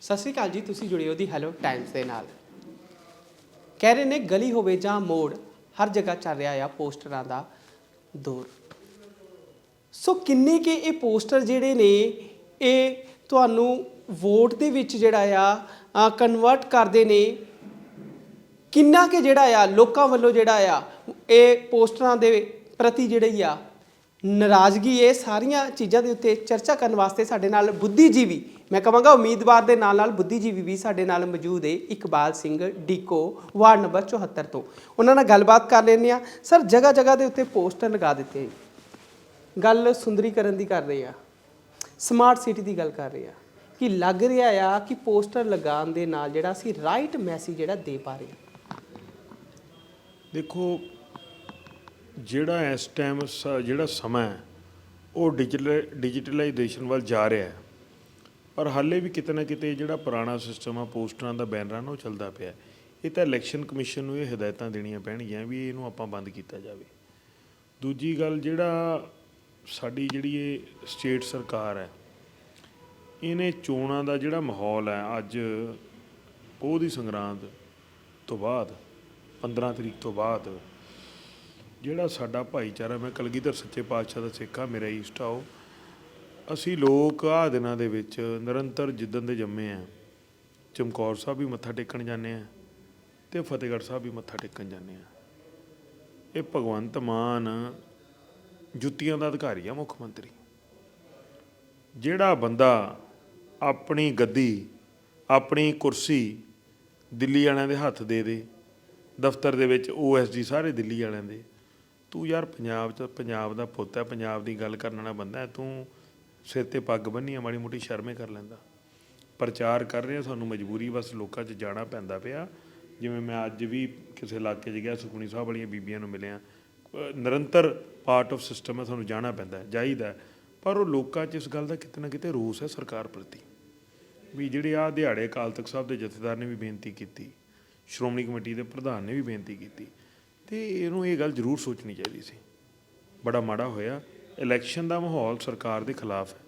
ਸਤਿ ਸ਼੍ਰੀ ਅਕਾਲ ਜੀ, ਤੁਸੀਂ ਜੁੜੇ ਹੋ ਦੀ ਹੈਲੋ ਟਾਈਮਸ ਦੇ ਨਾਲ। ਕਹਿ ਰਹੇ ਨੇ, ਗਲੀ ਹੋਵੇ ਜਾਂ ਮੋੜ, ਹਰ ਜਗ੍ਹਾ ਚੱਲ ਰਿਹਾ ਆ ਪੋਸਟਰਾਂ ਦਾ ਦੌਰ। ਸੋ ਕਿੰਨੇ ਕੇ ਇਹ ਪੋਸਟਰ ਜਿਹੜੇ ਨੇ, ਇਹ ਤੁਹਾਨੂੰ ਵੋਟ ਦੇ ਵਿੱਚ ਜਿਹੜਾ ਆ ਕਨਵਰਟ ਕਰਦੇ ਨੇ। ਕਿੰਨਾ ਕਿ ਜਿਹੜਾ ਆ, ਲੋਕਾਂ ਵੱਲੋਂ ਜਿਹੜਾ ਆ, ਇਹ ਪੋਸਟਰਾਂ ਦੇ ਪ੍ਰਤੀ ਜਿਹੜੀ ਆ, ਨਾਰਾਜ਼ਗੀ, ਇਹ ਸਾਰੀਆਂ ਚੀਜ਼ਾਂ ਦੇ ਉੱਤੇ ਚਰਚਾ ਕਰਨ ਵਾਸਤੇ ਸਾਡੇ ਨਾਲ ਬੁੱਧੀਜੀਵੀ ਮੈਂ ਕਹਾਂਗਾ ਉਮੀਦਵਾਰ ਦੇ ਨਾਲ ਨਾਲ ਬੁੱਧੀਜੀਵੀ ਵੀ ਸਾਡੇ ਨਾਲ ਮੌਜੂਦ ਹੈ Iqbal Singh deco, ward number 74 ਤੋਂ। ਉਹਨਾਂ ਨਾਲ ਗੱਲਬਾਤ ਕਰ ਲੈਂਦੇ ਆ ਸਰ ਜਗ੍ਹਾ ਜਗ੍ਹਾ ਦੇ ਉੱਤੇ ਪੋਸਟਰ ਲਗਾ ਦਿੱਤੇ ਗੱਲ ਸੁੰਦਰੀਕਰਨ ਦੀ ਕਰ ਰਹੇ ਆ। ਸਮਾਰਟ ਸਿਟੀ ਦੀ ਗੱਲ ਕਰ ਰਹੇ ਆ। ਕਿ ਲੱਗ ਰਿਹਾ ਆ ਕਿ ਪੋਸਟਰ ਲਗਾਉਣ ਦੇ ਨਾਲ ਜਿਹੜਾ ਅਸੀਂ ਰਾਈਟ ਮੈਸੇਜ ਜਿਹੜਾ ਦੇ ਪਾ ਰਹੇ ਹਾਂ ਦੇਖੋ, ਜਿਹੜਾ ਇਸ ਟਾਈਮ ਜਿਹੜਾ ਸਮਾਂ ਹੈ, ਉਹ ਡਿਜੀਟਲ, ਡਿਜੀਟਲਾਈਜੇਸ਼ਨ ਵੱਲ ਜਾ ਰਿਹਾ ਹੈ। ਪਰ ਹਾਲੇ ਵੀ ਕਿਤੇ ਨਾ ਕਿਤੇ ਜਿਹੜਾ ਪੁਰਾਣਾ ਸਿਸਟਮ ਆ, ਪੋਸਟਰਾਂ ਦਾ ਬੈਨਰਾਂ ਨਾਲ ਉਹ ਚੱਲਦਾ ਪਿਆ ਇਹ ਤਾਂ ਇਲੈਕਸ਼ਨ ਕਮਿਸ਼ਨ ਨੂੰ ਇਹ ਹਦਾਇਤਾਂ ਦੇਣੀਆਂ ਪੈਣਗੀਆਂ ਵੀ ਇਹਨੂੰ ਆਪਾਂ ਬੰਦ ਕੀਤਾ ਜਾਵੇ। ਦੂਜੀ ਗੱਲ ਜਿਹੜਾ ਸਾਡੀ ਜਿਹੜੀ ਇਹ ਸਟੇਟ ਸਰਕਾਰ ਹੈ, ਇਹਨੇ ਚੋਣਾਂ ਦਾ ਜਿਹੜਾ ਮਾਹੌਲ ਹੈ, ਅੱਜ ਉਹਦੀ ਸੰਗਰਾਂਦ ਤੋਂ ਬਾਅਦ 15 ਤਰੀਕ ਤੋਂ ਬਾਅਦ, ਜਿਹੜਾ ਸਾਡਾ ਭਾਈਚਾਰਾ, ਮੈਂ ਕਲਗੀਧਰ ਸੱਚੇ ਪਾਤਸ਼ਾਹ ਦਾ ਸਿੱਖ ਆ ਮੇਰਾ ਈਸਟ ਆ ਉਹ ਅਸੀਂ ਲੋਕ ਆ ਦਿਨਾਂ ਦੇ ਵਿੱਚ ਨਿਰੰਤਰ ਜਿੱਦਣ ਦੇ ਜੰਮੇ ਆ, ਚਮਕੌਰ ਸਾਹਿਬ ਵੀ ਮੱਥਾ ਟੇਕਣ ਜਾਂਦੇ ਆ ਤੇ ਫਤਿਹਗੜ੍ਹ ਸਾਹਿਬ ਵੀ ਮੱਥਾ ਟੇਕਣ ਜਾਂਦੇ ਆ। ਇਹ ਭਗਵੰਤ ਮਾਨ ਜੁੱਤੀਆਂ ਦਾ ਅਧਿਕਾਰੀ ਆ ਮੁੱਖ ਮੰਤਰੀ। ਜਿਹੜਾ ਬੰਦਾ ਆਪਣੀ ਗੱਦੀ, ਆਪਣੀ ਕੁਰਸੀ ਦਿੱਲੀ ਵਾਲਿਆਂ ਦੇ ਹੱਥ ਦੇ ਦੇ, ਦਫ਼ਤਰ ਦੇ ਵਿੱਚ ਓਐਸਡੀ ਸਾਰੇ ਦਿੱਲੀ ਵਾਲਿਆਂ ਦੇ, ਤੂੰ ਯਾਰ ਪੰਜਾਬ ਚ, ਪੰਜਾਬ ਦਾ ਪੁੱਤ ਹੈ, ਪੰਜਾਬ ਦੀ ਗੱਲ ਕਰਨ ਵਾਲਾ ਬੰਦਾ ਹੈ, ਤੂੰ ਸਿਰ ਤੇ ਪੱਗ ਬੰਨੀ ਆ, ਮਾੜੀ ਮੋਟੀ ਸ਼ਰਮੇ ਕਰ ਲੈਂਦਾ। ਪ੍ਰਚਾਰ ਕਰ ਰਹੇ, ਸਾਨੂੰ ਮਜਬੂਰੀ, ਬਸ ਲੋਕਾਂ 'ਚ ਜਾਣਾ ਪੈਂਦਾ ਪਿਆ। ਜਿਵੇਂ ਮੈਂ ਅੱਜ ਵੀ ਕਿਸੇ ਇਲਾਕੇ 'ਚ ਗਿਆ, ਸੁਖਮਨੀ ਸਾਹਿਬ ਵਾਲੀਆਂ ਬੀਬੀਆਂ ਨੂੰ ਮਿਲਿਆ। ਨਿਰੰਤਰ ਪਾਰਟ ਆਫ ਸਿਸਟਮ ਹੈ ਸਾਨੂੰ ਜਾਣਾ ਪੈਂਦਾ ਹੈ ਜਾਈਦਾ। ਪਰ ਉਹ ਲੋਕਾਂ 'ਚ ਇਸ ਗੱਲ ਦਾ ਕਿਤੇ ਨਾ ਕਿਤੇ ਰੋਸ ਹੈ ਸਰਕਾਰ ਪ੍ਰਤੀ। ਵੀ ਜਿਹੜੇ ਆ ਦਿਹਾੜੇ ਅਕਾਲ ਤਖਤ ਸਾਹਿਬ ਦੇ ਜਥੇਦਾਰ ਨੇ ਵੀ ਬੇਨਤੀ ਕੀਤੀ, ਸ਼੍ਰੋਮਣੀ ਕਮੇਟੀ ਦੇ ਪ੍ਰਧਾਨ ਨੇ ਵੀ ਬੇਨਤੀ ਕੀਤੀ, ਤੇ ਇਹਨੂੰ ਇਹ ਗੱਲ ਜ਼ਰੂਰ ਸੋਚਣੀ ਚਾਹੀਦੀ ਸੀ। ਬੜਾ ਮਾੜਾ ਹੋਇਆ। ਇਲੈਕਸ਼ਨ ਦਾ ਮਾਹੌਲ ਸਰਕਾਰ ਦੇ ਖਿਲਾਫ ਹੈ।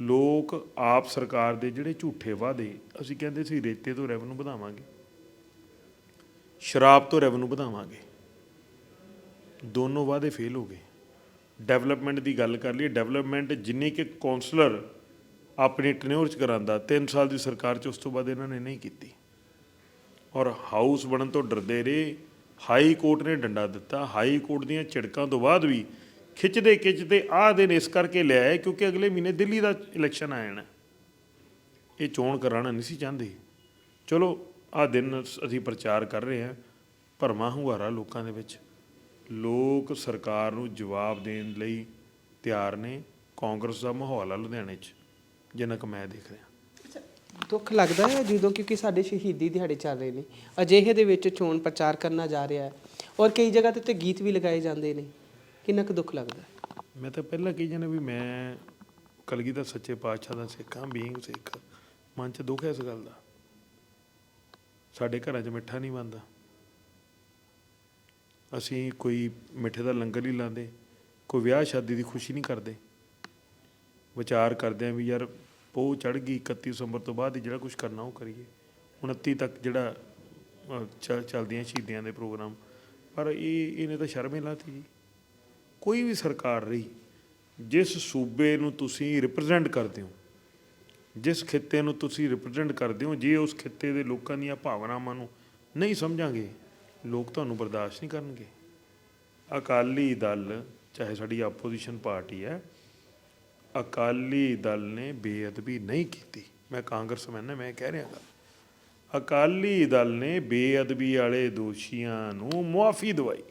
ਲੋਕ ਆਪ ਸਰਕਾਰ ਦੇ ਜਿਹੜੇ ਝੂਠੇ ਵਾਅਦੇ, ਅਸੀਂ ਕਹਿੰਦੇ ਸੀ ਰੇਤੇ ਤੋਂ ਰੈਵਨਿਊ ਵਧਾਵਾਂਗੇ, ਸ਼ਰਾਬ ਤੋਂ ਰੈਵਨਿਊ ਵਧਾਵਾਂਗੇ, ਦੋਨੋਂ ਵਾਅਦੇ ਫੇਲ ਹੋ ਗਏ। ਡਿਵੈਲਪਮੈਂਟ ਦੀ ਗੱਲ ਕਰ ਲਈਏ ਡਿਵੈਲਪਮੈਂਟ ਜਿੰਨੀ ਕਿ ਕਾਉਂਸਲਰ ਆਪਣੇ ਟਨਿਓਰ ਚ ਕਰਾਂਦਾ 3 ਸਾਲ ਦੀ ਸਰਕਾਰ ਚ ਉਸ ਤੋਂ ਬਾਅਦ ਇਹਨਾਂ ਨੇ ਨਹੀਂ ਕੀਤੀ। ਔਰ ਹਾਊਸ ਬਣਨ ਤੋਂ ਡਰਦੇ ਰਹੇ ਹਾਈ ਕੋਰਟ ਨੇ ਡੰਡਾ ਦਿੱਤਾ ਹਾਈ ਕੋਰਟ ਦੀਆਂ ਝਿੜਕਾਂ ਤੋਂ ਬਾਅਦ ਵੀ ਖਿੱਚਦੇ ਖਿੱਚਦੇ ਆਹ ਦਿਨ ਇਸ ਕਰਕੇ ਲਿਆਏ ਕਿਉਂਕਿ ਅਗਲੇ ਮਹੀਨੇ ਦਿੱਲੀ ਦਾ ਇਲੈਕਸ਼ਨ ਆ ਜਾਣਾ। ਇਹ ਚੋਣ ਕਰਾਉਣਾ ਨਹੀਂ ਸੀ ਚਾਹੁੰਦੇ। ਚਲੋ, ਆਹ ਦਿਨ ਅਸੀਂ ਪ੍ਰਚਾਰ ਕਰ ਰਹੇ ਹਾਂ ਭਰਮਾ ਹੁੰਗਾਰਾ ਲੋਕਾਂ ਦੇ ਵਿੱਚ। ਲੋਕ ਸਰਕਾਰ ਨੂੰ ਜਵਾਬ ਦੇਣ ਲਈ ਤਿਆਰ ਨੇ, ਕਾਂਗਰਸ ਦਾ ਮਾਹੌਲ ਆ ਲੁਧਿਆਣੇ 'ਚ। ਜਿੰਨਾ ਕੁ ਮੈਂ ਦੇਖ ਰਿਹਾ। ਦੁੱਖ ਲੱਗਦਾ ਹੈ ਜਦੋਂ ਕਿਉਂਕਿ ਸਾਡੇ ਸ਼ਹੀਦੀ ਦਿਹਾੜੇ ਚੱਲ ਰਹੇ ਨੇ। ਅਜਿਹੇ ਦੇ ਵਿੱਚ ਚੋਣ ਪ੍ਰਚਾਰ ਕਰਨਾ ਜਾ ਰਿਹਾ ਹੈ। ਔਰ ਕਈ ਜਗ੍ਹਾ ਤੇ ਉੱਤੇ ਗੀਤ ਵੀ ਲਗਾਏ ਜਾਂਦੇ ਨੇ। ਕਿੰਨਾ ਕੁ ਦੁੱਖ ਲੱਗਦਾ? ਮੈਂ ਤਾਂ ਪਹਿਲਾਂ ਕਹੀ ਜਾਂਦਾ ਵੀ ਮੈਂ ਕਲਗੀ ਦਾ ਸੱਚੇ ਪਾਤਸ਼ਾਹ ਦਾ ਸਿੱਖ ਹਾਂ ਬੀਇੰਗ ਸਿੱਖ। ਮਨ 'ਚ ਦੁੱਖ ਹੈ ਇਸ ਗੱਲ ਦਾ। ਸਾਡੇ ਘਰਾਂ 'ਚ ਮਿੱਠਾ ਨਹੀਂ ਬਣਦਾ। ਅਸੀਂ ਕੋਈ ਮਿੱਠੇ ਦਾ ਲੰਗਰ ਨਹੀਂ ਲਾਉਂਦੇ ਕੋਈ ਵਿਆਹ ਸ਼ਾਦੀ ਦੀ ਖੁਸ਼ੀ ਨਹੀਂ ਕਰਦੇ। ਵਿਚਾਰ ਕਰਦੇ ਆਂ ਵੀ ਯਾਰ ਪੋ ਚੜ ਗਈ 31 ਦਸੰਬਰ ਤੋਂ ਬਾਅਦ ਹੀ ਜਿਹੜਾ ਕੁਝ ਕਰਨਾ ਉਹ ਕਰੀਏ। 29 ਤੱਕ ਜਿਹੜਾ ਅਹ, ਚੱਲਦੀਆਂ ਸ਼ਹੀਦੀਆਂ ਦੇ ਪ੍ਰੋਗਰਾਮ। ਪਰ ਇਹ ਇਹਨੇ ਤਾਂ ਸ਼ਰਮੇ ਲਾਤੀ ਜੀ। ਕੋਈ ਵੀ ਸਰਕਾਰ ਰਹੀ, ਜਿਸ ਸੂਬੇ ਨੂੰ ਤੁਸੀਂ ਰਿਪਰੈਜ਼ੈਂਟ ਕਰਦੇ ਹੋ, ਜਿਸ ਖਿੱਤੇ ਨੂੰ ਤੁਸੀਂ ਰਿਪਰੈਜ਼ੈਂਟ ਕਰਦੇ ਹੋ, ਜੇ ਉਸ ਖਿੱਤੇ ਦੇ ਲੋਕਾਂ ਦੀਆਂ ਭਾਵਨਾਵਾਂ ਨੂੰ ਨਹੀਂ ਸਮਝਾਂਗੇ, ਲੋਕ ਤੁਹਾਨੂੰ ਬਰਦਾਸ਼ਤ ਨਹੀਂ ਕਰਨਗੇ। ਅਕਾਲੀ ਦਲ, ਚਾਹੇ ਸਾਡੀ ਆਪੋਜੀਸ਼ਨ ਪਾਰਟੀ ਹੈ, ਅਕਾਲੀ ਦਲ ਨੇ ਬੇਅਦਬੀ ਨਹੀਂ ਕੀਤੀ। ਮੈਂ ਕਾਂਗਰਸਮੈਨ ਹਾਂ ਮੈਂ ਕਹਿ ਰਿਹਾ ਗੱਲ ਅਕਾਲੀ ਦਲ ਨੇ ਬੇਅਦਬੀ ਵਾਲੇ ਦੋਸ਼ੀਆਂ ਨੂੰ ਮੁਆਫੀ ਦਵਾਈ।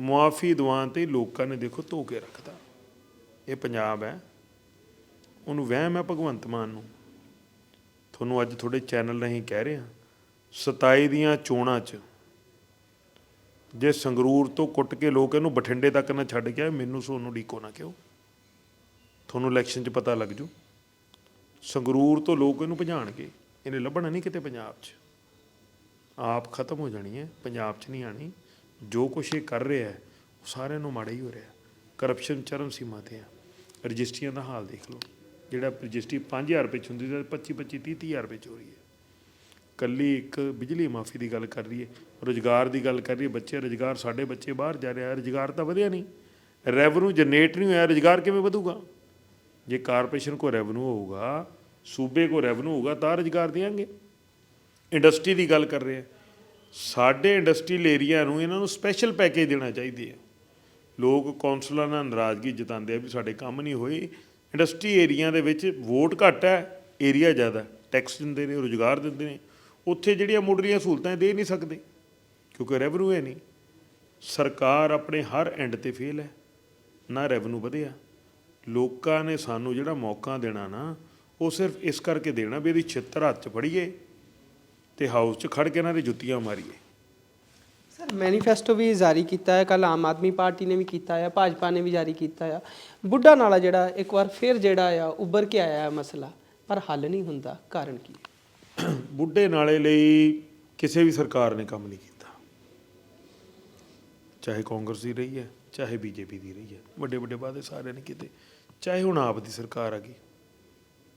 ਮੁਆਫੀ ਦਵਾਉਣ ਤੇ ਲੋਕਾਂ ਨੇ ਦੇਖੋ ਧੋ ਕੇ ਰੱਖਦਾ ਇਹ ਪੰਜਾਬ ਹੈ। ਉਹਨੂੰ ਵਹਿਮ ਹੈ ਭਗਵੰਤ ਮਾਨ ਨੂੰ। ਤੁਹਾਨੂੰ ਅੱਜ ਤੁਹਾਡੇ ਚੈਨਲ ਰਾਹੀਂ ਕਹਿ ਰਿਹਾ 27 ਦੀਆਂ ਚੋਣਾਂ 'ਚ ਜੇ ਸੰਗਰੂਰ ਤੋਂ ਕੁੱਟ ਕੇ ਲੋਕ ਇਹਨੂੰ ਬਠਿੰਡੇ ਤੱਕ ਨਾ ਛੱਡ ਕੇ ਆਏ, ਮੈਨੂੰ ਸੋਨੂੰ ਡੀਕੋ ਨਾ ਕਿਉਂ? ਤੁਹਾਨੂੰ ਇਲੈਕਸ਼ਨ 'ਚ ਪਤਾ ਲੱਗ ਜੂ। ਸੰਗਰੂਰ ਤੋਂ ਲੋਕ ਇਹਨੂੰ ਭਜਾਣਗੇ। ਇਹਨੇ ਲੱਭਣਾ ਨਹੀਂ ਕਿਤੇ ਪੰਜਾਬ 'ਚ। ਆਪ ਖਤਮ ਹੋ ਜਾਣੀ ਹੈ। ਪੰਜਾਬ 'ਚ ਨਹੀਂ ਆਣੀ ਜੋ ਕੁਛ ਇਹ ਕਰ ਰਿਹਾ ਹੈ, ਉਹ ਸਾਰਿਆਂ ਨੂੰ ਮਾੜਾ ਹੀ ਹੋ ਰਿਹਾ। ਕਰਪਸ਼ਨ ਚਰਮ ਸੀਮਾ ਤੇ ਆ। ਰਜਿਸਟਰੀਆਂ ਦਾ ਹਾਲ ਦੇਖ ਲਓ। ਜਿਹੜਾ ਰਜਿਸਟਰੀ 5000 ਰੁਪਏ 'ਚ ਹੁੰਦੀ ਸੀ 25 25 30 ਹਜ਼ਾਰ ਰੁਪਏ 'ਚ ਹੋ ਰਹੀ ਹੈ। ਕੱਲੀ ਇੱਕ ਬਿਜਲੀ ਮਾਫੀ ਦੀ ਗੱਲ ਕਰ ਰਹੀ ਹੈ, ਰੋਜ਼ਗਾਰ ਦੀ ਗੱਲ ਕਰ ਰਹੀ ਹੈ, ਬੱਚੇ, ਰੋਜ਼ਗਾਰ ਸਾਡੇ ਬੱਚੇ ਬਾਹਰ ਜਾ ਰਿਹਾ ਆ ਰੋਜ਼ਗਾਰ ਤਾਂ ਵਧਿਆ ਨਹੀਂ। ਰੈਵਨਿਊ ਜਨਰੇਟ ਨਹੀਂ ਹੋਇਆ, ਰੋਜ਼ਗਾਰ ਕਿਵੇਂ ਵਧੂਗਾ? ਜੇ ਕਾਰਪੋਰੇਸ਼ਨ ਕੋ ਰੈਵਨਿਊ ਹੋਊਗਾ, ਸੂਬੇ ਕੋ ਰੈਵਨਿਊ ਹੋਊਗਾ, ਤਾਂ ਰੋਜ਼ਗਾਰ ਦੇਣਗੇ ਇੰਡਸਟਰੀ ਦੀ ਗੱਲ ਕਰ ਰਹੇ ਆ ਸਾਡੇ ਇੰਡਸਟਰੀਅਲ ਏਰੀਆ ਨੂੰ ਇਹਨਾਂ ਨੂੰ ਸਪੈਸ਼ਲ ਪੈਕੇਜ ਦੇਣਾ ਚਾਹੀਦੀ ਹੈ। ਲੋਕ ਕੌਂਸਲਰਾਂ ਨਾਲ ਨਾਰਾਜ਼ਗੀ ਜਤਾਉਂਦੇ ਆ ਵੀ ਸਾਡੇ ਕੰਮ ਨਹੀਂ ਹੋਏ। ਇੰਡਸਟਰੀ ਏਰੀਆ ਦੇ ਵਿੱਚ ਵੋਟ ਘੱਟ ਹੈ, ਏਰੀਆ ਜ਼ਿਆਦਾ ਟੈਕਸ ਦਿੰਦੇ ਨੇ, ਰੋਜ਼ਗਾਰ ਦਿੰਦੇ ਨੇ। ਉੱਥੇ ਜਿਹੜੀਆਂ ਮੁੱਢਲੀਆਂ ਸਹੂਲਤਾਂ ਦੇ ਨਹੀਂ ਸਕਦੇ, ਕਿਉਂਕਿ ਰੈਵਨਿਊ ਹੈ ਨਹੀਂ। ਸਰਕਾਰ ਆਪਣੇ ਹਰ ਐਂਡ ਤੇ ਫੇਲ ਹੈ, ਨਾ ਰੈਵਨਿਊ ਵਧਿਆ। ਲੋਕਾਂ ਨੇ ਸਾਨੂੰ ਜਿਹੜਾ ਮੌਕਾ ਦੇਣਾ ਨਾ, ਉਹ ਸਿਰਫ ਇਸ ਕਰਕੇ ਦੇਣਾ ਵੀ ਇਹਦੀ ਛਿੱਤਰ ਹੱਥ 'ਚ ਫੜੀਏ। ਤੇ ਹਾਊਸ 'ਚ ਖੜ ਕੇ ਇਹਨਾਂ ਦੀ ਜੁੱਤੀਆਂ ਮਾਰੀਏ। ਸਰ ਮੈਨੀਫੈਸਟੋ ਵੀ ਜਾਰੀ ਕੀਤਾ ਹੈ ਕੱਲ ਆਮ ਆਦਮੀ ਪਾਰਟੀ ਨੇ ਵੀ ਕੀਤਾ ਹੈ ਭਾਜਪਾ ਨੇ ਵੀ ਜਾਰੀ ਕੀਤਾ ਹੈ। ਬੁੱਢਾ ਨਾਲਾ ਜਿਹੜਾ ਇੱਕ ਵਾਰ ਫਿਰ ਜਿਹੜਾ ਆ ਉੱਭਰ ਕੇ ਆਇਆ ਹੈ ਮਸਲਾ ਪਰ ਹੱਲ ਨਹੀਂ ਹੁੰਦਾ ਕਾਰਨ ਕੀ ਹੈ? ਬੁੱਢੇ ਨਾਲੇ ਲਈ ਕਿਸੇ ਵੀ ਸਰਕਾਰ ਨੇ ਕੰਮ ਨਹੀਂ ਕੀਤਾ। ਚਾਹੇ ਕਾਂਗਰਸ ਦੀ ਰਹੀ ਹੈ ਚਾਹੇ ਬੀਜੇਪੀ ਦੀ ਰਹੀ ਹੈ ਵੱਡੇ ਵੱਡੇ ਵਾਅਦੇ ਸਾਰਿਆਂ ਨੇ ਕੀਤੇ ਚਾਹੇ ਹੁਣ ਆਪ ਦੀ ਸਰਕਾਰ ਆ ਗਈ।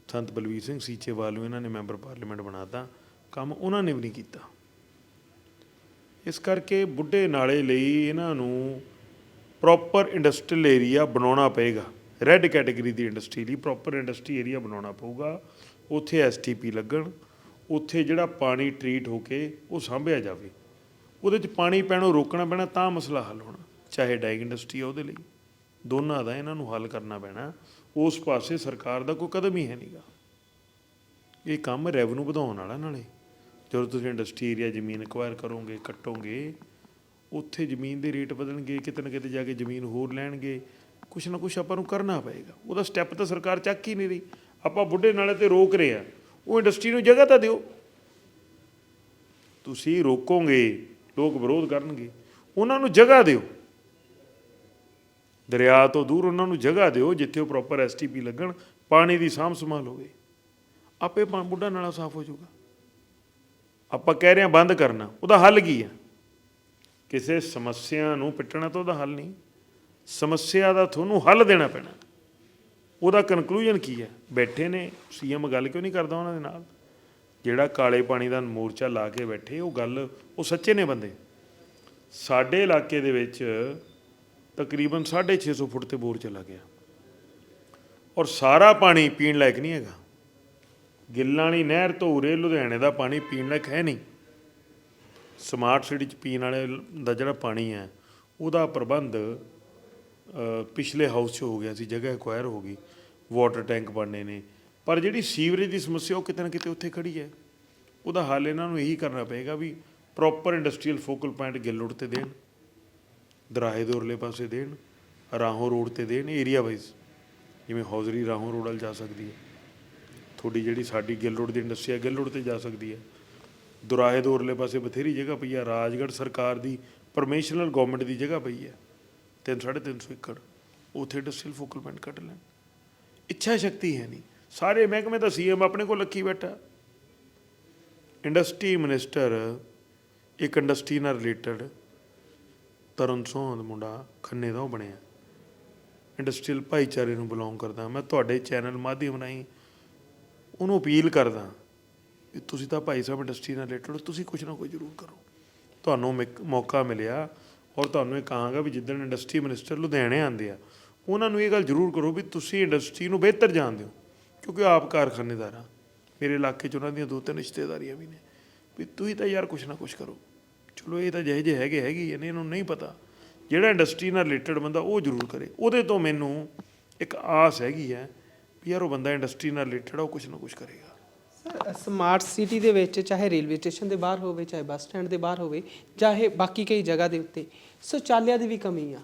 ਸੰਤ ਬਲਵੀਰ ਸਿੰਘ ਸੀਚੇਵਾਲ ਨੂੰ ਇਹਨਾਂ ਨੇ ਮੈਂਬਰ ਪਾਰਲੀਮੈਂਟ ਬਣਾਤਾ ਕੰਮ ਉਹਨਾਂ ਨੇ ਵੀ ਨਹੀਂ ਕੀਤਾ। ਇਸ ਕਰਕੇ ਬੁੱਢੇ ਨਾਲੇ ਲਈ ਇਹਨਾਂ ਨੂੰ ਪ੍ਰੋਪਰ ਇੰਡਸਟਰੀਅਲ ਏਰੀਆ ਬਣਾਉਣਾ ਪਏਗਾ। ਰੈੱਡ ਕੈਟਾਗਰੀ ਦੀ ਇੰਡਸਟਰੀ ਲਈ ਪ੍ਰੋਪਰ ਇੰਡਸਟਰੀ ਏਰੀਆ ਬਣਾਉਣਾ ਪਊਗਾ। ਉੱਥੇ ਐਸਟੀਪੀ ਲੱਗਣ, ਉੱਥੇ ਜਿਹੜਾ ਪਾਣੀ ਟਰੀਟ ਹੋ ਕੇ ਉਹ ਸਾਂਭਿਆ ਜਾਵੇ। ਉਹਦੇ 'ਚ ਪਾਣੀ ਪੈਣੋਂ ਰੋਕਣਾ ਪੈਣਾ ਤਾਂ ਮਸਲਾ ਹੱਲ ਹੋਣਾ, ਚਾਹੇ ਡਾਇਗ ਇੰਡਸਟਰੀ ਆ ਉਹਦੇ ਲਈ। ਦੋਨਾਂ ਦਾ ਇਹਨਾਂ ਨੂੰ ਹੱਲ ਕਰਨਾ ਪੈਣਾ। ਉਸ ਪਾਸੇ ਸਰਕਾਰ ਦਾ ਕੋਈ ਕਦਮ ਹੀ ਹੈ ਨਹੀਂਗਾ ਇਹ ਕੰਮ ਰੈਵਨਿਊ ਵਧਾਉਣ ਵਾਲਾ ਨਾਲੇ। ਜਦੋਂ ਤੁਸੀਂ ਇੰਡਸਟਰੀ ਏਰੀਆ ਜ਼ਮੀਨ ਐਕਵਾਇਰ ਕਰੋਗੇ, ਕੱਟੋਗੇ, ਉੱਥੇ ਜ਼ਮੀਨ ਦੇ ਰੇਟ ਵਧਣਗੇ, ਕਿਤੇ ਨਾ ਕਿਤੇ ਜਾ ਕੇ ਜ਼ਮੀਨ ਹੋਰ ਲੈਣਗੇ, ਕੁਛ ਨਾ ਕੁਛ ਆਪਾਂ ਨੂੰ ਕਰਨਾ ਪਏਗਾ। ਉਹਦਾ ਸਟੈਪ ਤਾਂ ਸਰਕਾਰ ਚੱਕ ਹੀ ਨਹੀਂ ਰਹੀ। ਆਪਾਂ ਬੁੱਢੇ ਨਾਲੇ ਤੇ ਰੋਕ ਰਹੇ ਆ ਉਹ ਇੰਡਸਟਰੀ ਨੂੰ ਜਗ੍ਹਾ ਤਾਂ ਦਿਓ। ਤੁਸੀਂ ਰੋਕੋਗੇ, ਲੋਕ ਵਿਰੋਧ ਕਰਨਗੇ। ਉਹਨਾਂ ਨੂੰ ਜਗ੍ਹਾ ਦਿਓ। ਦਰਿਆ ਤੋਂ ਦੂਰ ਉਹਨਾਂ ਨੂੰ ਜਗ੍ਹਾ ਦਿਓ, ਜਿੱਥੇ ਉਹ ਪ੍ਰੋਪਰ ਐਸਟੀਪੀ ਲੱਗਣ, ਪਾਣੀ ਦੀ ਸਾਂਭ ਸੰਭਾਲ ਹੋਵੇ। ਆਪੇ ਪਾ- ਬੁੱਢਾ ਨਾਲਾ ਸਾਫ਼ ਹੋ ਜਾਊਗਾ। ਆਪਾਂ ਕਹਿ ਰਹੇ ਹਾਂ ਬੰਦ ਕਰਨਾ, ਉਹਦਾ ਹੱਲ ਕੀ ਹੈ? ਕਿਸੇ ਸਮੱਸਿਆ ਨੂੰ ਪਿੱਟਣਾ ਤਾਂ ਉਹਦਾ ਹੱਲ ਨਹੀਂ, ਸਮੱਸਿਆ ਦਾ ਤੁਹਾਨੂੰ ਹੱਲ ਦੇਣਾ ਪੈਣਾ। ਉਹਦਾ ਕਨਕਲੂਜਨ ਕੀ ਹੈ? ਬੈਠੇ ਨੇ ਸੀਐਮ ਗੱਲ ਕਿਉਂ ਨਹੀਂ ਕਰਦਾ ਉਹਨਾਂ ਦੇ ਨਾਲ? ਜਿਹੜਾ ਕਾਲੇ ਪਾਣੀ ਦਾ ਮੋਰਚਾ ਲਾ ਕੇ ਬੈਠੇ, ਉਹ ਗੱਲ, ਉਹ ਸੱਚੇ ਨੇ ਬੰਦੇ। ਸਾਡੇ ਇਲਾਕੇ ਦੇ ਵਿੱਚ ਤਕਰੀਬਨ 650 ਫੁੱਟ ਤੇ ਬੋਰ ਚਲਾ ਗਿਆ। ਔਰ ਸਾਰਾ ਪਾਣੀ ਪੀਣ ਲਾਇਕ ਨਹੀਂ ਹੈਗਾ। ਗਿੱਲਾਂ ਵਾਲੀ ਨਹਿਰ ਤੋਂ ਉਰੇ ਲੁਧਿਆਣੇ ਦਾ ਪਾਣੀ ਪੀਣ ਲਾਇਕ ਹੈ ਨਹੀਂ। ਸਮਾਰਟ ਸਿਟੀ ਚ ਪੀਣ ਵਾਲੇ ਦਾ ਜਿਹੜਾ ਪਾਣੀ ਹੈ, ਉਹਦਾ ਪ੍ਰਬੰਧ ਪਿਛਲੇ ਹਾਊਸ 'ਚ ਹੋ ਗਿਆ ਸੀ, ਜਗ੍ਹਾ ਐਕਵਾਇਰ ਹੋ ਗਈ। ਵਾਟਰ ਟੈਂਕ ਬਣਨੇ ਨੇ। ਪਰ ਜਿਹੜੀ ਸੀਵਰੇਜ ਦੀ ਸਮੱਸਿਆ ਉਹ ਕਿਤੇ ਨਾ ਕਿਤੇ ਉੱਥੇ ਖੜੀ ਹੈ। ਉਹਦਾ ਹੱਲ ਇਹਨਾਂ ਨੂੰ ਇਹੀ ਕਰਨਾ ਪਏਗਾ ਵੀ ਪ੍ਰੋਪਰ ਇੰਡਸਟਰੀਅਲ ਫੋਕਲ ਪੁਆਇੰਟ ਗਿੱਲੋੜ ਤੇ ਦੇਣ, ਦਰਾਹੇ ਦੇ ਪਾਸੇ ਦੇਣ, ਰਾਹੋਂ ਰੋਡ ਤੇ ਦੇਣ ਏਰੀਆ ਵਾਈਜ਼ ਜਿਵੇਂ ਹੌਜ਼ਰੀ ਰਾਹੋਂ ਰੋਡ ਵੱਲ ਜਾ ਸਕਦੀ ਹੈ। ਤੁਹਾਡੀ ਜਿਹੜੀ ਸਾਡੀ ਗਿੱਲ ਰੋਡ ਦੀ ਇੰਡਸਟਰੀ ਹੈ, ਗਿੱਲ ਰੋਡ ਤੇ ਜਾ ਸਕਦੀ ਹੈ। ਦੁਰਾਹੇ ਦੇ ਉਰਲੇ ਪਾਸੇ ਬਥੇਰੀ ਜਗ੍ਹਾ ਪਈ ਹੈ, ਰਾਜਗੜ੍ਹ ਸਰਕਾਰ ਦੀ ਪਰਮਿਸ਼ਨਲ ਗਵਰਨਮੈਂਟ ਦੀ ਜਗ੍ਹਾ ਪਈ ਹੈ। ਤਿੰਨ, ਸਾਢੇ ਤਿੰਨ ਸੌ ਏਕੜ। ਉੱਥੇ ਇੰਡਸਟਰੀਅਲ ਫੋਕਲ ਪੁਆਇੰਟ ਕੱਢ ਲੈਣ। ਇੱਛਾ ਸ਼ਕਤੀ ਹੈ ਨਹੀਂ। ਸਾਰੇ ਮਹਿਕਮੇ ਦਾ ਸੀਐਮ ਆਪਣੇ ਕੋਲ ਲੱਖੀ ਬੈਠਾ। ਇੰਡਸਟਰੀ ਮਿਨਿਸਟਰ, ਇੱਕ ਇੰਡਸਟਰੀ ਨਾਲ ਰਿਲੇਟਡ ਤਰਨ ਸੋਹਣ ਮੁੰਡਾ ਖੰਨੇ ਦਾ ਉਹ ਬਣਿਆ। ਇੰਡਸਟਰੀਅਲ ਭਾਈਚਾਰੇ ਨੂੰ ਬਿਲੋਂਗ ਕਰਦਾ। ਮੈਂ ਤੁਹਾਡੇ ਚੈਨਲ ਮਾਧਿਅਮ ਰਾਹੀਂ ਉਹਨੂੰ ਅਪੀਲ ਕਰਦਾ ਕਿ ਤੁਸੀਂ ਤਾਂ ਭਾਈ ਸਾਹਿਬ ਇੰਡਸਟਰੀ ਨਾਲ ਰਿਲੇਟਡ ਤੁਸੀਂ ਕੁਝ ਨਾ ਕੁਝ ਜ਼ਰੂਰ ਕਰੋ। ਤੁਹਾਨੂੰ ਮਿਕ- ਮੌਕਾ ਮਿਲਿਆ ਔਰ ਤੁਹਾਨੂੰ ਇਹ ਕਹਾਂਗਾ ਵੀ ਜਿੱਦਣ ਇੰਡਸਟਰੀ ਮਿਨਿਸਟਰ ਲੁਧਿਆਣੇ ਆਉਂਦੇ ਆ, ਉਹਨਾਂ ਨੂੰ ਇਹ ਗੱਲ ਜ਼ਰੂਰ ਕਰੋ ਵੀ ਤੁਸੀਂ ਇੰਡਸਟਰੀ ਨੂੰ ਬਿਹਤਰ ਜਾਣਦੇ ਹੋ, ਕਿਉਂਕਿ ਆਪ ਕਾਰਖਾਨੇਦਾਰ ਆ। ਮੇਰੇ ਇਲਾਕੇ 'ਚ ਉਹਨਾਂ ਦੀਆਂ ਦੋ ਤਿੰਨ ਰਿਸ਼ਤੇਦਾਰੀਆਂ ਵੀ ਨੇ। ਵੀ ਤੁਸੀਂ ਤਾਂ ਯਾਰ ਕੁਝ ਨਾ ਕੁਝ ਕਰੋ। ਚਲੋ ਇਹ ਤਾਂ ਜਿਹੇ ਜਿਹੇ ਹੈਗੇ ਹੈਗੇ ਹੀ ਨੂੰ ਨਹੀਂ ਪਤਾ। ਜਿਹੜਾ ਇੰਡਸਟਰੀ ਨਾਲ ਰਿਲੇਟਡ ਬੰਦਾ ਉਹ ਜ਼ਰੂਰ ਕਰੇ। ਉਹਦੇ ਤੋਂ ਮੈਨੂੰ ਇੱਕ ਆਸ ਹੈਗੀ ਹੈ ਵੀ ਯਾਰ ਉਹ ਬੰਦਾ ਇੰਡਸਟਰੀ ਨਾਲ ਰਿਲੇਟਡ ਆ ਉਹ ਕੁਝ ਨਾ ਕੁਝ ਕਰੇਗਾ। ਸਮਾਰਟ ਸਿਟੀ ਦੇ ਵਿੱਚ ਚਾਹੇ ਰੇਲਵੇ ਸਟੇਸ਼ਨ ਦੇ ਬਾਹਰ ਹੋਵੇ ਚਾਹੇ ਬੱਸ ਸਟੈਂਡ ਦੇ ਬਾਹਰ ਹੋਵੇ ਚਾਹੇ ਬਾਕੀ ਕਈ ਜਗ੍ਹਾ ਦੇ ਉੱਤੇ ਸ਼ੌਚਾਲਿਆ ਦੀ ਵੀ ਕਮੀ ਆ।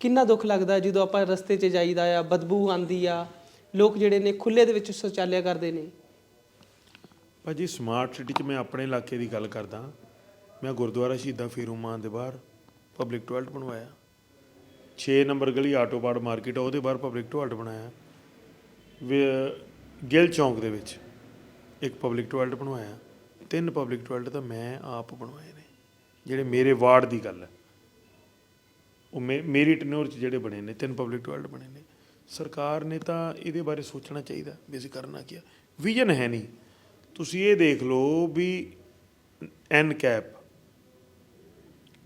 ਕਿੰਨਾ ਦੁੱਖ ਲੱਗਦਾ ਜਦੋਂ ਆਪਾਂ ਰਸਤੇ 'ਚ ਜਾਈਦਾ ਆ ਬਦਬੂ ਆਂਦੀ ਆ ਲੋਕ ਜਿਹੜੇ ਨੇ ਖੁੱਲੇ ਦੇ ਵਿੱਚ ਸ਼ੌਚਾਲਿਆ ਕਰਦੇ ਨੇ। ਭਾਜੀ ਸਮਾਰਟ ਸਿਟੀ 'ਚ ਮੈਂ ਆਪਣੇ ਇਲਾਕੇ ਦੀ ਗੱਲ ਕਰਦਾ। ਮੈਂ ਗੁਰਦੁਆਰਾ ਸ਼ਹੀਦਾਂ ਫੇਰੂਮਾਨ ਦੇ ਬਾਹਰ ਪਬਲਿਕ ਟਾਇਲਟ ਬਣਵਾਇਆ। 6 ਨੰਬਰ ਗਲੀ ਆਟੋ ਪਾਰਟ ਮਾਰਕੀਟ ਆ ਉਹਦੇ ਬਾਹਰ ਪਬਲਿਕ ਟਾਇਲਟ ਬਣਾਇਆ। ਗਿੱਲ ਚੌਂਕ ਦੇ ਵਿੱਚ ਇੱਕ ਪਬਲਿਕ ਟਾਇਲਟ ਬਣਵਾਇਆ। ਤਿੰਨ ਪਬਲਿਕ ਟਾਇਲਟ ਤਾਂ ਮੈਂ ਆਪ ਬਣਵਾਏ ਨੇ, ਜਿਹੜੇ ਮੇਰੇ ਵਾਰਡ ਦੀ ਗੱਲ ਹੈ। ਉਹ ਮੇ- ਮੇਰੀ ਟਨੋਰ 'ਚ ਜਿਹੜੇ ਬਣੇ ਨੇ, ਤਿੰਨ ਪਬਲਿਕ ਟਾਇਲਟ ਬਣੇ ਨੇ। ਸਰਕਾਰ ਨੇ ਤਾਂ ਇਹਦੇ ਬਾਰੇ ਸੋਚਣਾ ਚਾਹੀਦਾ ਵੀ ਅਸੀਂ ਕਰਨਾ ਕੀ ਆ। ਵਿਜ਼ਨ ਹੈ ਨਹੀਂ। ਤੁਸੀਂ ਇਹ ਦੇਖ ਲਓ ਵੀ NCAP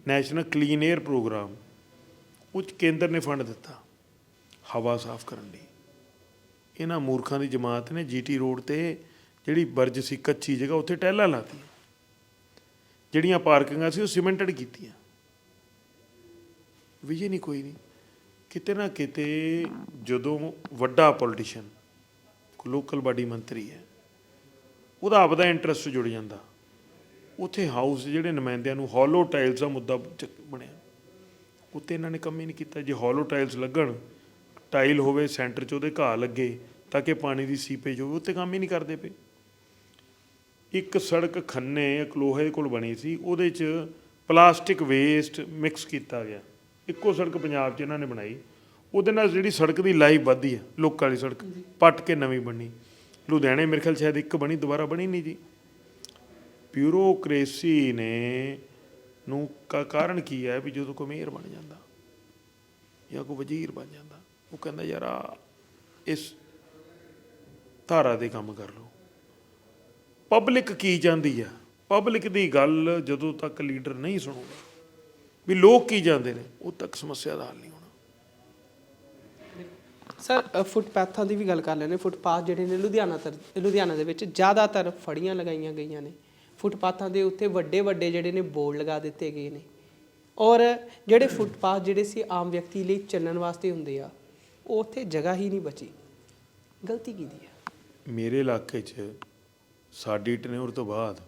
national clean air programme ਉਹ 'ਚ ਕੇਂਦਰ ਨੇ ਫੰਡ ਦਿੱਤਾ। ਹਵਾ ਸਾਫ਼ ਕਰਨ ਲਈ। ਇਹਨਾਂ ਮੂਰਖਾਂ ਦੀ ਜਮਾਤ ਨੇ ਜੀਟੀ ਰੋਡ ਤੇ ਜਿਹੜੀ ਬਰਜ ਸੀ, ਕੱਚੀ ਜਗ੍ਹਾ, ਉੱਥੇ ਟਹਿਲਾਂ ਲਾਤੀਆਂ। ਜਿਹੜੀਆਂ ਪਾਰਕਿੰਗਾਂ ਸੀ, ਉਹ ਸੀਮੈਂਟਡ ਕੀਤੀਆਂ। ਵਿਜੇ ਨਹੀਂ, ਕੋਈ ਨਹੀਂ। ਕਿਤੇ ਨਾ ਕਿਤੇ ਜਦੋਂ ਵੱਡਾ ਪੋਲੀਟੀਸ਼ੀਅਨ ਲੋਕਲ ਬਾਡੀ ਮੰਤਰੀ ਹੈ, ਉਹਦਾ ਆਪਦਾ ਇੰਟਰਸਟ ਜੁੜ ਜਾਂਦਾ। ਉੱਥੇ ਹਾਊਸ ਜਿਹੜੇ ਨੁਮਾਇੰਦਿਆਂ ਨੂੰ ਹੌਲੋ ਟਾਈਲਸ ਦਾ ਮੁੱਦਾ ਚੱਕ- ਬਣਿਆ। ਉੱਤੇ ਇਹਨਾਂ ਨੇ ਕੰਮ ਹੀ ਨਹੀਂ ਕੀਤਾ। ਜੇ ਹੌਲੋ ਟਾਈਲਸ ਲੱਗਣ ਟਾਈਲ ਹੋਵੇ ਸੈਂਟਰ 'ਚ ਉਹਦੇ ਘਾਹ ਲੱਗੇ ਤਾਂ ਕਿ ਪਾਣੀ ਦੀ ਸੀਪੇਜ ਹੋਵੇ ਉੱਤੇ ਕੰਮ ਹੀ ਨਹੀਂ ਕਰਦੇ ਪਏ। ਇੱਕ ਸੜਕ ਖੰਨੇ ਅਕਲੋਹੇ ਕੋਲ ਬਣੀ ਸੀ ਉਹਦੇ 'ਚ ਪਲਾਸਟਿਕ ਵੇਸਟ ਮਿਕਸ ਕੀਤਾ ਗਿਆ। ਇੱਕੋ ਸੜਕ ਪੰਜਾਬ 'ਚ ਇਹਨਾਂ ਨੇ ਬਣਾਈ। ਉਹਦੇ ਨਾਲ ਜਿਹੜੀ ਸੜਕ ਦੀ ਲਾਈਫ ਵੱਧਦੀ ਹੈ ਲੋਕਾਂ ਵਾਲੀ ਸੜਕ ਪੱਟ ਕੇ ਨਵੀਂ ਬਣੀ। ਲੁਧਿਆਣੇ ਮੇਰੇ ਖਿਆਲ ਸ਼ਾਇਦ ਇੱਕ ਬਣੀ ਦੁਬਾਰਾ ਬਣੀ ਨਹੀਂ ਜੀ। ਬਿਊਰੋਕ੍ਰੇਸੀ ਨੇ ਨੂੰ ਕਾ ਕਾਰਨ ਕੀ ਹੈ ਵੀ ਜਦੋਂ ਕੋਈ ਮੇਅਰ ਬਣ ਜਾਂਦਾ ਜਾਂ ਕੋਈ ਵਜ਼ੀਰ ਬਣ ਜਾਂਦਾ ਉਹ ਕਹਿੰਦਾ ਯਾਰ ਇਸ ਧਾਰਾ ਦੇ ਕੰਮ ਕਰ ਲਓ। ਪਬਲਿਕ ਕੀ ਜਾਂਦੀ ਆ? ਪਬਲਿਕ ਦੀ ਗੱਲ ਜਦੋਂ ਤੱਕ ਲੀਡਰ ਨਹੀਂ ਸੁਣੂਗਾ, ਵੀ ਲੋਕ ਕੀ ਜਾਂਦੇ ਨੇ ਉਦੋਂ ਤੱਕ ਸਮੱਸਿਆ ਦਾ ਹੱਲ ਨਹੀਂ ਹੋਣਾ। ਸਰ ਫੁੱਟਪਾਥਾਂ ਦੀ ਵੀ ਗੱਲ ਕਰ ਲੈਣੇ ਫੁੱਟਪਾਥ ਜਿਹੜੇ ਨੇ ਲੁਧਿਆਣਾ ਤਰ, ਲੁਧਿਆਣਾ ਦੇ ਵਿੱਚ ਜ਼ਿਆਦਾਤਰ ਫੜੀਆਂ ਲਗਾਈਆਂ ਗਈਆਂ ਨੇ। ਫੁੱਟਪਾਥਾਂ ਦੇ ਉੱਤੇ ਵੱਡੇ ਵੱਡੇ ਜਿਹੜੇ ਨੇ ਬੋਰਡ ਲਗਾ ਦਿੱਤੇ ਗਏ ਨੇ। ਔਰ ਜਿਹੜੇ ਫੁੱਟਪਾਥ ਜਿਹੜੇ ਸੀ ਆਮ ਵਿਅਕਤੀ ਲਈ ਚੱਲਣ ਵਾਸਤੇ ਹੁੰਦੇ ਆ, ਉਹ ਉੱਥੇ ਜਗ੍ਹਾ ਹੀ ਨਹੀਂ ਬਚੀ। ਗਲਤੀ ਕਿਹਦੀ ਹੈ ਮੇਰੇ ਇਲਾਕੇ 'ਚ ਸਾਡੀ ਟਨਿਓਰ ਤੋਂ ਬਾਅਦ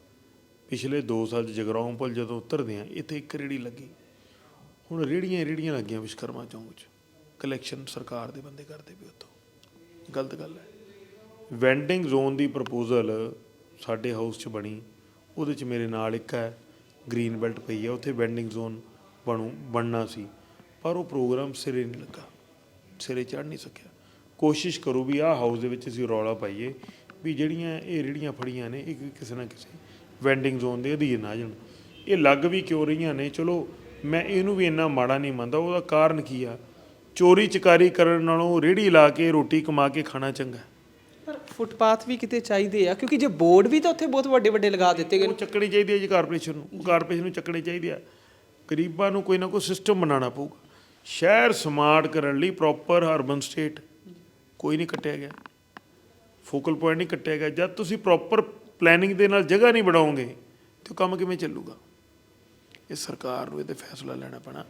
ਪਿਛਲੇ 2 ਸਾਲ 'ਚ ਜਗਰਾਉਂ ਜਦੋਂ ਉਤਰਦੇ ਆ ਇੱਥੇ ਇੱਕ ਰੇੜੀ ਲੱਗੀ। ਹੁਣ ਰੇੜੀਆਂ ਹੀ ਰੇੜੀਆਂ ਲੱਗੀਆਂ ਵਿਸ਼ਕਰਮਾ ਚੌਂਕ 'ਚ। ਕਲੈਕਸ਼ਨ ਸਰਕਾਰ ਦੇ ਬੰਦੇ ਕਰਦੇ ਪਏ ਉੱਥੋਂ। ਗਲਤ ਗੱਲ ਹੈ। ਵੈਂਡਿੰਗ ਜ਼ੋਨ ਦੀ ਪ੍ਰਪੋਜ਼ਲ ਸਾਡੇ ਹਾਊਸ 'ਚ ਬਣੀ। ਉਹਦੇ 'ਚ ਮੇਰੇ ਨਾਲ ਇੱਕ ਹੈ ਗ੍ਰੀਨ ਬੈਲਟ ਪਈ ਹੈ। ਉੱਥੇ ਵੈਂਡਿੰਗ ਜ਼ੋਨ ਬਣੂ ਬਣਨਾ ਸੀ। ਪਰ ਉਹ ਪ੍ਰੋਗਰਾਮ ਸਿਰੇ ਨਹੀਂ ਲੱਗਾ। ਸਿਰੇ ਚੜ ਨਹੀਂ ਸਕਿਆ। ਕੋਸ਼ਿਸ਼ ਕਰੋ ਵੀ ਆਹ ਹਾਊਸ ਦੇ ਵਿੱਚ ਅਸੀਂ ਰੌਲਾ ਪਾਈਏ ਵੀ ਜਿਹੜੀਆਂ ਇਹ ਰੇੜੀਆਂ ਫੜੀਆਂ ਨੇ ਇਹ ਕਿਸੇ ਨਾ ਕਿਸੇ ਵੈਂਡਿੰਗ ਜ਼ੋਨ ਦੇ ਅਧੀਨ ਆ ਜਾਣ। ਇਹ ਲੱਗ ਵੀ ਕਿਉਂ ਰਹੀਆਂ ਨੇ? ਚਲੋ ਮੈਂ ਇਹਨੂੰ ਵੀ ਇੰਨਾ ਮਾੜਾ ਨਹੀਂ ਮੰਨਦਾ ਉਹਦਾ ਕਾਰਨ ਕੀ ਆ? ਚੋਰੀ ਚਕਾਰੀ ਕਰਨ ਨਾਲੋਂ ਰੇੜੀ ਲਾ ਕੇ ਰੋਟੀ ਕਮਾ ਕੇ ਖਾਣਾ ਚੰਗਾ। ਪਰ ਫੁੱਟਪਾਥ ਵੀ ਕਿਤੇ ਚਾਹੀਦੇ ਆ ਕਿਉਂਕਿ ਜੇ ਬੋਰਡ ਵੀ ਤਾਂ ਉੱਥੇ ਬਹੁਤ ਵੱਡੇ ਵੱਡੇ ਲਗਾ ਦਿੱਤੇ ਗਏ ਉਹ ਨੇ ਚੱਕਣੀ ਚਾਹੀਦੀ ਹੈ ਜੀ ਕਾਰਪੋਰੇਸ਼ਨ ਨੂੰ ਕਾਰਪੋਰੇਸ਼ਨ ਨੂੰ ਚੱਕਣੀ ਚਾਹੀਦੀ ਆ। ਗਰੀਬਾਂ ਨੂੰ ਕੋਈ ਨਾ ਕੋਈ ਸਿਸਟਮ ਬਣਾਉਣਾ ਪਊਗਾ। ਸ਼ਹਿਰ ਸਮਾਰਟ ਕਰਨ ਲਈ ਪ੍ਰੋਪਰ ਅਰਬਨ ਸਟੇਟ ਕੋਈ ਨਹੀਂ ਕੱਟਿਆ ਗਿਆ। ਫੋਕਲ ਪੁਆਇੰਟ ਨਹੀਂ ਕੱਟਿਆ ਗਿਆ। ਜਦ ਤੁਸੀਂ ਪ੍ਰੋਪਰ ਪਲੈਨਿੰਗ ਦੇ ਨਾਲ ਜਗ੍ਹਾ ਨਹੀਂ ਬਣਾਓਗੇ, ਤੇ ਉਹ ਕੰਮ ਕਿਵੇਂ ਚੱਲੂਗਾ? ਇਹ ਸਰਕਾਰ ਨੂੰ ਇਹਦੇ ਫੈਸਲਾ ਲੈਣਾ ਪੈਣਾ।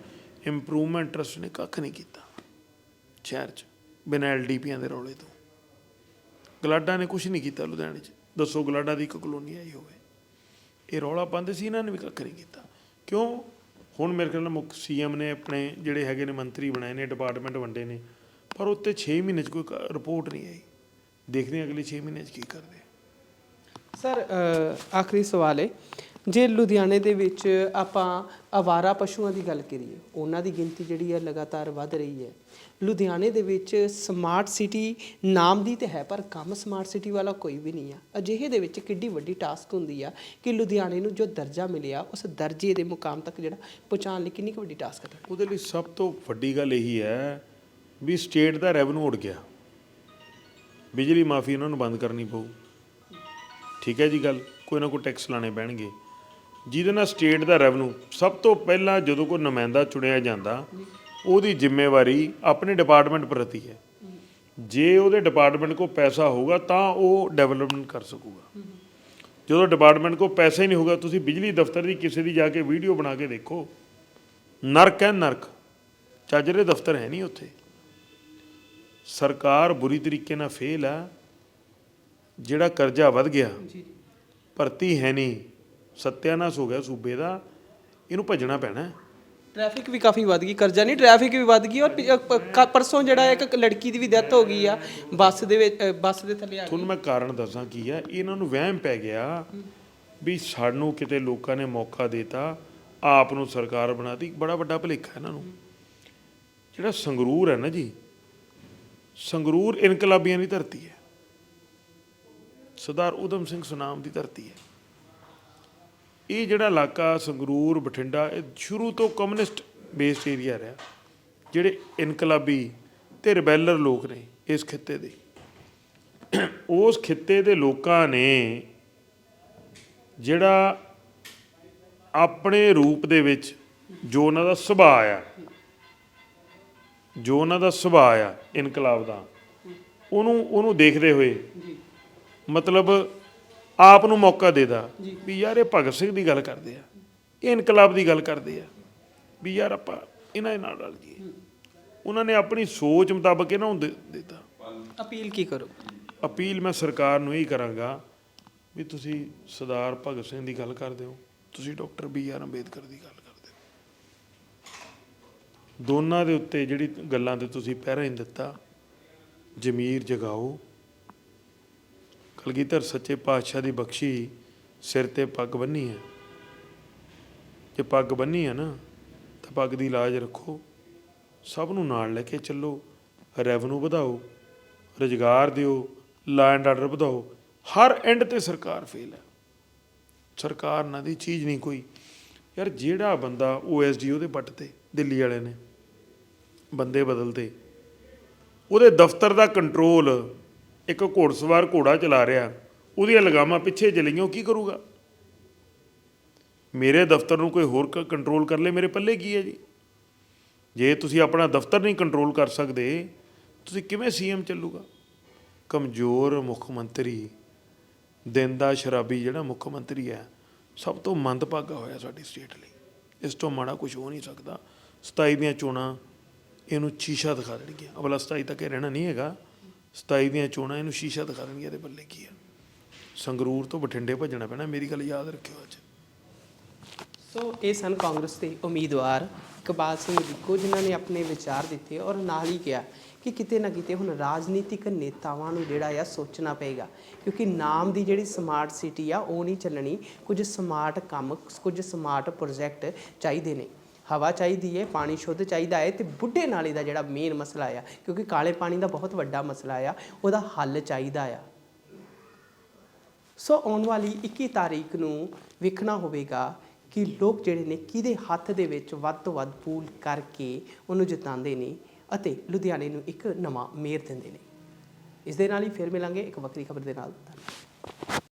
ਇੰਪਰੂਵਮੈਂਟ ਟਰਸਟ ਨੇ ਕੱਖ ਨਹੀਂ ਕੀਤਾ ਸ਼ਹਿਰ 'ਚ, ਬਿਨਾਂ ਐਲਡੀਪੀਆਂ ਦੇ ਰੌਲੇ ਤੋਂ। ਗਲਾਡਾ ਨੇ ਕੁਝ ਨਹੀਂ ਕੀਤਾ ਲੁਧਿਆਣੇ 'ਚ। ਦੱਸੋ ਗਲਾਡਾ ਦੀ ਇੱਕ ਕਲੋਨੀ ਆਈ ਹੋਵੇ। ਇਹ ਰੌਲਾ ਪਾਉਂਦੇ ਸੀ, ਇਹਨਾਂ ਨੇ ਵੀ ਕੱਖ ਨਹੀਂ ਕੀਤਾ। ਕਿਉਂ? ਹੁਣ ਮੇਰੇ ਖਿਆਲ ਨਾਲ ਮੁੱਖ ਸੀਐਮ ਨੇ ਆਪਣੇ ਜਿਹੜੇ ਹੈਗੇ ਨੇ ਮੰਤਰੀ ਬਣਾਏ ਨੇ ਡਿਪਾਰਟਮੈਂਟ ਵੰਡੇ ਨੇ। ਪਰ ਉੱਤੇ 6 ਮਹੀਨੇ 'ਚ ਕੋਈ ਰਿਪੋਰਟ ਨਹੀਂ ਆਈ। ਦੇਖਦੇ ਹਾਂ ਅਗਲੇ 6 ਮਹੀਨੇ 'ਚ ਕੀ ਕਰਦੇ। ਸਰ ਆਖਰੀ ਸਵਾਲ ਹੈ ਜੇ ਲੁਧਿਆਣੇ ਦੇ ਵਿੱਚ ਆਪਾਂ ਆਵਾਰਾ ਪਸ਼ੂਆਂ ਦੀ ਗੱਲ ਕਰੀਏ ਉਹਨਾਂ ਦੀ ਗਿਣਤੀ ਜਿਹੜੀ ਹੈ ਲਗਾਤਾਰ ਵੱਧ ਰਹੀ ਹੈ। ਲੁਧਿਆਣੇ ਦੇ ਵਿੱਚ ਸਮਾਰਟ ਸਿਟੀ ਨਾਮ ਦੀ ਤੇ ਹੈ ਪਰ ਕੰਮ ਸਮਾਰਟ ਸਿਟੀ ਵਾਲਾ ਕੋਈ ਵੀ ਨਹੀਂ ਆ। ਅਜਿਹੇ ਦੇ ਵਿੱਚ ਕਿੱਡੀ ਵੱਡੀ ਟਾਸਕ ਹੁੰਦੀ ਆ ਕਿ ਲੁਧਿਆਣੇ ਨੂੰ ਜੋ ਦਰਜਾ ਮਿਲਿਆ ਉਸ ਦਰਜੇ ਦੇ ਮੁਕਾਮ ਤੱਕ ਜਿਹੜਾ ਪਹੁੰਚਾਉਣ ਲਈ ਕਿੰਨੀ ਕੁ ਵੱਡੀ ਟਾਸਕ ਹੈ ਉਹਦੇ ਲਈ ਸਭ ਤੋਂ ਵੱਡੀ ਗੱਲ ਇਹੀ ਹੈ ਵੀ ਸਟੇਟ ਦਾ ਰੈਵਨਿਊ ਉੱਡ ਗਿਆ। ਬਿਜਲੀ ਮਾਫੀ ਉਹਨਾਂ ਨੂੰ ਬੰਦ ਕਰਨੀ ਪਊ। ਠੀਕ ਹੈ ਜੀ ਗੱਲ, ਕੋਈ ਨਾ ਕੋਈ ਟੈਕਸ ਲਾਣੇ ਪੈਣਗੇ। ਜਿਹਦੇ ਨਾਲ ਸਟੇਟ ਦਾ ਰੈਵਨਿਊ ਸਭ ਤੋਂ ਪਹਿਲਾਂ ਜਦੋਂ ਕੋਈ ਨੁਮਾਇੰਦਾ ਚੁਣਿਆ ਜਾਂਦਾ, ਉਹਦੀ ਜ਼ਿੰਮੇਵਾਰੀ ਆਪਣੇ ਡਿਪਾਰਟਮੈਂਟ ਪ੍ਰਤੀ ਹੈ। ਜੇ ਉਹਦੇ ਡਿਪਾਰਟਮੈਂਟ ਕੋਲ ਪੈਸਾ ਹੋਊਗਾ ਤਾਂ ਉਹ ਡਿਵੈਲਪਮੈਂਟ ਕਰ ਸਕੂਗਾ। ਜਦੋਂ ਡਿਪਾਰਟਮੈਂਟ ਕੋਲ ਪੈਸਾ ਹੀ ਨਹੀਂ ਹੋਊਗਾ, ਤੁਸੀਂ ਬਿਜਲੀ ਦਫ਼ਤਰ ਦੀ ਕਿਸੇ ਦੀ ਜਾ ਕੇ ਵੀਡੀਓ ਬਣਾ ਕੇ ਦੇਖੋ। ਨਰਕ ਹੈ ਨਰਕ। ਚੱਜਰੇ ਦਫ਼ਤਰ ਹੈ ਨਹੀਂ ਉੱਥੇ। ਸਰਕਾਰ ਬੁਰੀ ਤਰੀਕੇ ਨਾਲ ਫੇਲ ਆ ਜਿਹੜਾ ਕਰਜ਼ਾ ਵੱਧ ਗਿਆ ਭਰਤੀ ਹੈ ਨਹੀਂ ਸੱਤਿਆਨਾਸ਼ ਹੋ ਗਿਆ ਸੂਬੇ ਦਾ ਇਹਨੂੰ ਭੱਜਣਾ ਪੈਣਾ। ਟ੍ਰੈਫਿਕ ਵੀ ਕਾਫੀ ਵੱਧ ਗਈ ਕਰਜ਼ਾ ਨਹੀਂ ਟ੍ਰੈਫਿਕ ਵੀ ਵੱਧ ਗਈ ਔਰ ਪਿ- ਕ- ਪਰਸੋਂ ਜਿਹੜਾ ਇੱਕ ਲੜਕੀ ਦੀ ਵੀ ਡੈਥ ਹੋ ਗਈ ਆ ਬੱਸ ਦੇ ਵਿੱਚ ਅ, ਬੱਸ ਦੇ ਥੱਲੇ ਆ ਗਈ। ਤੁਹਾਨੂੰ ਮੈਂ ਕਾਰਨ ਦੱਸਾਂ ਕੀ ਹੈ ਇਹਨਾਂ ਨੂੰ ਵਹਿਮ ਪੈ ਗਿਆ ਵੀ ਸਾਨੂੰ ਕਿਤੇ ਲੋਕਾਂ ਨੇ ਮੌਕਾ ਦਿੱਤਾ ਆਪ ਨੂੰ ਸਰਕਾਰ ਬਣਾਤੀ ਬੜਾ ਵੱਡਾ ਭੁਲੇਖਾ ਇਹਨਾਂ ਨੂੰ। ਜਿਹੜਾ ਸੰਗਰੂਰ ਹੈ ਨਾ ਜੀ ਸੰਗਰੂਰ ਇਨਕਲਾਬੀਆਂ ਦੀ ਧਰਤੀ ਹੈ। ਸਰਦਾਰ ਉਦਮ ਸਿੰਘ ਸੁਨਾਮ ਦੀ ਧਰਤੀ ਹੈ। ਇਹ ਜਿਹੜਾ ਇਲਾਕਾ ਸੰਗਰੂਰ, ਬਠਿੰਡਾ, ਇਹ ਸ਼ੁਰੂ ਤੋਂ ਕਮਿਊਨਿਸਟ ਬੇਸਡ ਏਰੀਆ ਰਿਹਾ। ਜਿਹੜੇ ਇਨਕਲਾਬੀ ਤੇ ਰਿਬੈਲਰ ਲੋਕ ਨੇ ਇਸ ਖਿੱਤੇ ਦੇ। ਉਸ ਖਿੱਤੇ ਦੇ ਲੋਕਾਂ ਨੇ ਜਿਹੜਾ ਆਪਣੇ ਰੂਪ ਦੇ ਵਿੱਚ ਜੋ ਉਹਨਾਂ ਦਾ ਸੁਭਾਅ ਆ ਜੋ ਉਹਨਾਂ ਦਾ ਸੁਭਾਅ ਆ ਇਨਕਲਾਬ ਦਾ ਉਹਨੂੰ ਉਹਨੂੰ ਦੇਖਦੇ ਹੋਏ ਜੀ। ਮਤਲਬ ਆਪ ਨੂੰ ਮੌਕਾ ਦੇਦਾ ਵੀ ਯਾਰ ਇਹ ਭਗਤ ਸਿੰਘ ਦੀ ਗੱਲ ਕਰਦੇ ਆ ਇਹ ਇਨਕਲਾਬ ਦੀ ਗੱਲ ਕਰਦੇ ਆ ਵੀ ਯਾਰ ਆਪਾਂ ਇਹਨਾਂ ਦੇ ਨਾਲ ਰਲ ਜੀਏ ਉਹਨਾਂ ਨੇ ਆਪਣੀ ਸੋਚ ਮੁਤਾਬਕ ਇਹਨਾਂ ਨੂੰ ਦੇ ਦਿੱਤਾ। ਅਪੀਲ ਕੀ ਕਰੋ? ਅਪੀਲ ਮੈਂ ਸਰਕਾਰ ਨੂੰ ਇਹੀ ਕਰਾਂਗਾ ਵੀ ਤੁਸੀਂ ਸਰਦਾਰ ਭਗਤ ਸਿੰਘ ਦੀ ਗੱਲ ਕਰਦੇ ਹੋ ਤੁਸੀਂ ਡਾਕਟਰ ਬੀ ਆਰ ਅੰਬੇਦਕਰ ਦੀ ਗੱਲ ਦੋਨਾਂ ਦੇ ਉੱਤੇ ਜਿਹੜੀ ਗੱਲਾਂ ਤੇ ਤੁਸੀਂ ਪਹਿਰਾ ਨਹੀਂ ਦਿੱਤਾ, ਜ਼ਮੀਰ ਜਗਾਓ। ਕਲਗੀਧਰ ਸੱਚੇ ਪਾਤਸ਼ਾਹ ਦੀ ਬਖਸ਼ੀ ਸਿਰ ਤੇ ਪੱਗ ਬੰਨੀ ਹੈ। ਜੇ ਪੱਗ ਬੰਨੀ ਹੈ ਨਾ, ਤਾਂ ਪੱਗ ਦੀ ਲਾਜ ਰੱਖੋ। ਸਭ ਨੂੰ ਨਾਲ ਲੈ ਕੇ ਚੱਲੋ, ਰੈਵਨਿਊ ਵਧਾਓ, ਰੁਜ਼ਗਾਰ ਦਿਓ ਲਾ ਐਂਡ ਆਰਡਰ ਵਧਾਓ। ਹਰ ਐਂਡ ਤੇ ਸਰਕਾਰ ਫੇਲ ਹੈ। ਸਰਕਾਰ ਨਾ ਦੀ ਚੀਜ਼ ਨਹੀਂ ਕੋਈ। ਯਾਰ ਜਿਹੜਾ ਬੰਦਾ ਓਐਸਡੀ ਦੇ ਪੱਟ ਤੇ ਦਿੱਲੀ ਵਾਲੇ ਨੇ, ਬੰਦੇ ਬਦਲਦੇ। ਉਹਦੇ ਦਫ਼ਤਰ ਦਾ ਕੰਟਰੋਲ ਇੱਕ ਘੋੜਸਵਾਰ ਘੋੜਾ ਚਲਾ ਰਿਹਾ, ਉਹਦੀਆਂ ਲਗਾਮਾਂ ਪਿੱਛੇ ਚਲੀਆਂ ਉਹ ਕੀ ਕਰੂਗਾ? ਮੇਰੇ ਦਫ਼ਤਰ ਨੂੰ ਕੋਈ ਹੋਰ ਕੰਟਰੋਲ ਕਰ ਲੇ, ਮੇਰੇ ਪੱਲੇ ਕੀ ਹੈ ਜੀ? ਜੇ ਤੁਸੀਂ ਆਪਣਾ ਦਫ਼ਤਰ ਨਹੀਂ ਕੰਟਰੋਲ ਕਰ ਸਕਦੇ, ਤੁਸੀਂ ਕਿਵੇਂ ਸੀਐਮ ਚੱਲੂਗਾ? ਕਮਜ਼ੋਰ ਮੁੱਖ ਮੰਤਰੀ, ਦਿਨ ਦਾ ਸ਼ਰਾਬੀ ਜਿਹੜਾ ਮੁੱਖ ਮੰਤਰੀ ਹੈ, ਸਭ ਤੋਂ ਮੰਦਭਾਗਾ ਹੋਇਆ ਸਾਡੀ ਸਟੇਟ ਲਈ। ਇਸ ਤੋਂ ਮਾੜਾ ਕੁਝ ਹੋ ਨਹੀਂ ਸਕਦਾ। 27 ਦੀਆਂ ਚੋਣਾਂ ਇਹਨੂੰ ਸ਼ੀਸ਼ਾ ਦਿਖਾ ਦੇਣਗੀਆਂ। ਅਬਲਾ 27 ਤੱਕ ਇਹ ਰਹਿਣਾ ਨਹੀਂ ਹੈਗਾ। 27 ਦੀਆਂ ਚੋਣਾਂ ਇਹਨੂੰ ਸ਼ੀਸ਼ਾ ਦਿਖਾ ਦੇਣਗੀਆਂ ਇਹਦੇ ਬੱਲੇ ਕੀ ਆ। ਸੰਗਰੂਰ ਤੋਂ ਬਠਿੰਡੇ ਭੱਜਣਾ ਪੈਣਾ, ਮੇਰੀ ਗੱਲ ਯਾਦ ਰੱਖਿਓ ਅੱਜ। ਸੋ ਇਹ ਸਨ ਕਾਂਗਰਸ ਦੇ ਉਮੀਦਵਾਰ ਇਕਬਾਲ ਸਿੰਘ ਵਿੱਕੋ ਜਿਨ੍ਹਾਂ ਨੇ ਆਪਣੇ ਵਿਚਾਰ ਦਿੱਤੇ ਔਰ ਨਾਲ ਹੀ ਕਿਹਾ ਕਿ ਕਿਤੇ ਨਾ ਕਿਤੇ ਹੁਣ ਰਾਜਨੀਤਿਕ ਨੇਤਾਵਾਂ ਨੂੰ ਜਿਹੜਾ ਆ ਸੋਚਣਾ ਪਏਗਾ। ਕਿਉਂਕਿ ਨਾਮ ਦੀ ਜਿਹੜੀ ਸਮਾਰਟ ਸਿਟੀ ਆ, ਉਹ ਨਹੀਂ ਚੱਲਣੀ। ਕੁਝ ਸਮਾਰਟ ਕੰਮ, ਕੁਝ ਸਮਾਰਟ ਪ੍ਰੋਜੈਕਟ ਚਾਹੀਦੇ ਨੇ। ਹਵਾ ਚਾਹੀਦੀ ਹੈ ਪਾਣੀ ਸ਼ੁੱਧ ਚਾਹੀਦਾ ਹੈ ਤੇ ਬੁੱਢੇ ਨਾਲੇ ਦਾ ਜਿਹੜਾ ਮੇਨ ਮਸਲਾ ਆ, ਕਿਉਂਕਿ ਕਾਲੇ ਪਾਣੀ ਦਾ ਬਹੁਤ ਵੱਡਾ ਮਸਲਾ ਆ, ਉਹਦਾ ਹੱਲ ਚਾਹੀਦਾ ਆ। ਸੋ ਆਉਣ ਵਾਲੀ 21 ਤਾਰੀਖ ਨੂੰ ਵੇਖਣਾ ਹੋਵੇਗਾ ਕਿ ਲੋਕ ਜਿਹੜੇ ਨੇ ਕਿਹਦੇ ਹੱਥ ਦੇ ਵਿੱਚ ਵੱਧ ਤੋਂ ਵੱਧ ਪੂਲ ਕਰਕੇ ਉਹਨੂੰ ਜਿਤਾਉਂਦੇ ਨੇ ਅਤੇ ਲੁਧਿਆਣੇ ਨੂੰ ਇੱਕ ਨਵਾਂ ਮੇਅਰ ਦਿੰਦੇ ਨੇ। ਇਸ ਦੇ ਨਾਲ ਹੀ ਫਿਰ ਮਿਲਾਂਗੇ ਇੱਕ ਵੱਖਰੀ ਖਬਰ ਦੇ ਨਾਲ। ਧੰਨਵਾਦ।